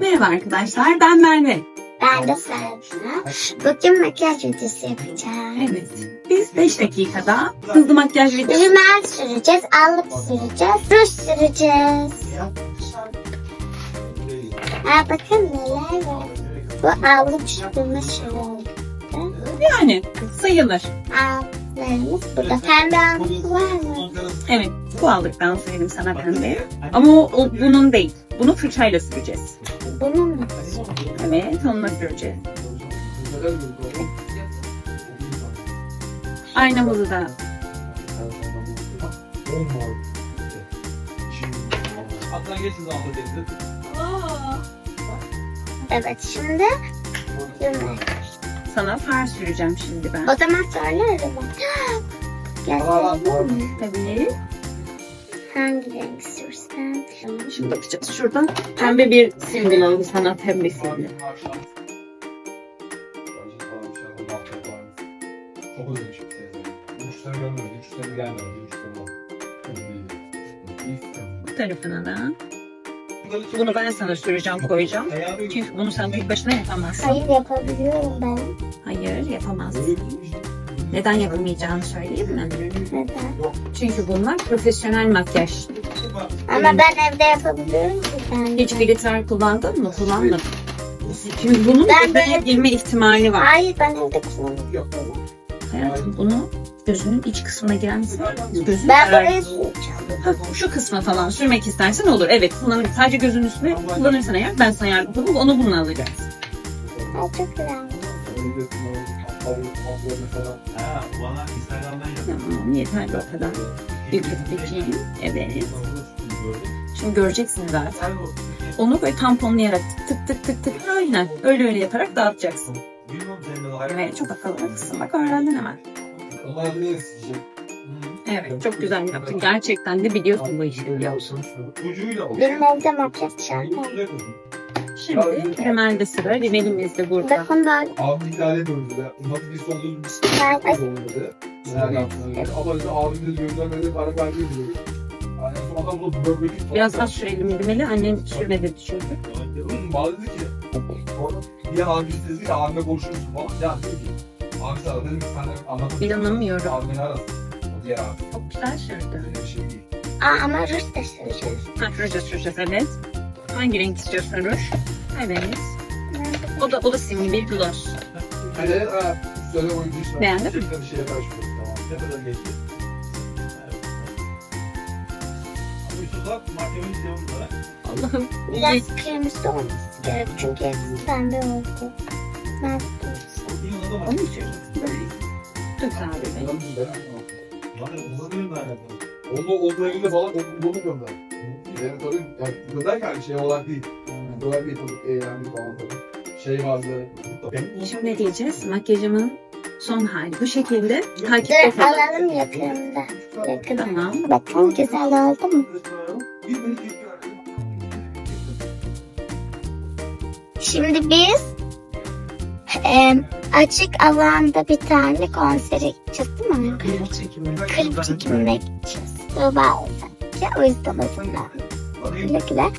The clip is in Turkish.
Merhaba arkadaşlar, ben Merve. Ben de Serpil. Bugün makyaj videosu yapacağım. Evet, biz 5 dakikada hızlı makyaj videosu... Rimel süreceğiz, allık süreceğiz, ruj süreceğiz. Ha bakın neler var. Bu allık sürme şurada. Yani sayılır. Allıklarımız burada. Pembe allık var mı? Evet, bu aldıktan söyleyeyim sana pembe. Ama o, o bunun değil. Bunu fırçayla süreceğiz. Bunun mu? Evet, onunla süreceğiz. Aynamızı da. Evet şimdi sana far süreceğim şimdi ben. O zaman söylerim. Mi? Tabii. Hangi renk sürsem? Şimdi bakacağız. Şuradan pembe bir simgel alalım sana pembe simgel. Çok özlemişim seni. Üç sene görmedim, üç sene gelmedi, üç sene oldu. Bu tarafına da. Bunu ben sana süreceğim, koyacağım. Çünkü bunu sen tek başına yapamazsın. Hayır yapabiliyorum ben. Hayır, yapamazsın. Neden yapamayacağını söyleyeyim mi? Neden? Çünkü bunlar profesyonel makyaj. Ama ben evde yapabiliyorum ki ben. Hiç glitter kullandın mı? Kullanmadım. Şimdi bunun Ben göbeğe girme ihtimali var. Hayır ben evde kullanıyorum. Hayatım bunu gözünün iç kısmına girersin. Gözün Ben buraya şu kısma falan sürmek istersen olur. Evet kullanır. Sadece gözün üstüne kullanırsan eğer ben sana yardımcı olurum. Onu bununla alacağız. Ay çok güzel. Ha, bana Instagram'dan yazın. Tamam yeterli o kadar. Yükleteceğim. Evet. Şimdi göreceksiniz zaten. Onu böyle tamponlayarak tık tık tık tık tık aynen öyle öyle yaparak dağıtacaksın. Evet çok akıllısın. Bak öğrendin hemen. Evet çok güzel yaptın. Gerçekten de biliyorsun bu işi biliyorsun. Ucuyla. Benim evde makyaj şarkı. Şimdi Rimel'de sıra. Rimel'imiz de burada. Bakın böyle. Abi iptal ediyoruz ya. Umarım biz olduğumuz bir şey olmadı. Neler yaptığını. Ama işte abimiz göndermedi, para verdi diyor. Yani son adam bunu bölmek için. Biraz az sürelim Rimel'i. Annem sürmedi. Oğlum bana dedi ki bir abi dedi ki abimle konuşur musun falan. Ya dedi ki abi sana dedim ki sen de anlatır İnanamıyorum. Arasın. O diğer abi. Çok güzel sürdü. Bir şey değil. Aa, ama ruj da süreceğiz. Ha, ruj süreceğiz evet. Hangi renk istiyorsun ruj? Evet. O da, o da simli bir gloss. İşte. Beğendin mi? Bir olarak Allah'ım. Biraz kırmızı olması gerek çünkü hepsi pembe oldu. Ben iyi Onu mu güzel bir renk. Onu olduğu elinde falan onu bunu gönder. Yani tabii yani gönder yani şey olarak değil. Yani böyle bir tabii eğlendik falan tabii. Şey vardı. Şimdi ne diyeceğiz? Makyajımın son hali bu şekilde. Takip Dur alalım yakında. Yakında. Tamam. Bakın güzel oldu mu? Şimdi biz em, açık alanda bir tane konsere gideceğiz değil mi? Klip çekimine gideceğiz. Tuğba olacak. O yüzden zaman. Güle güle.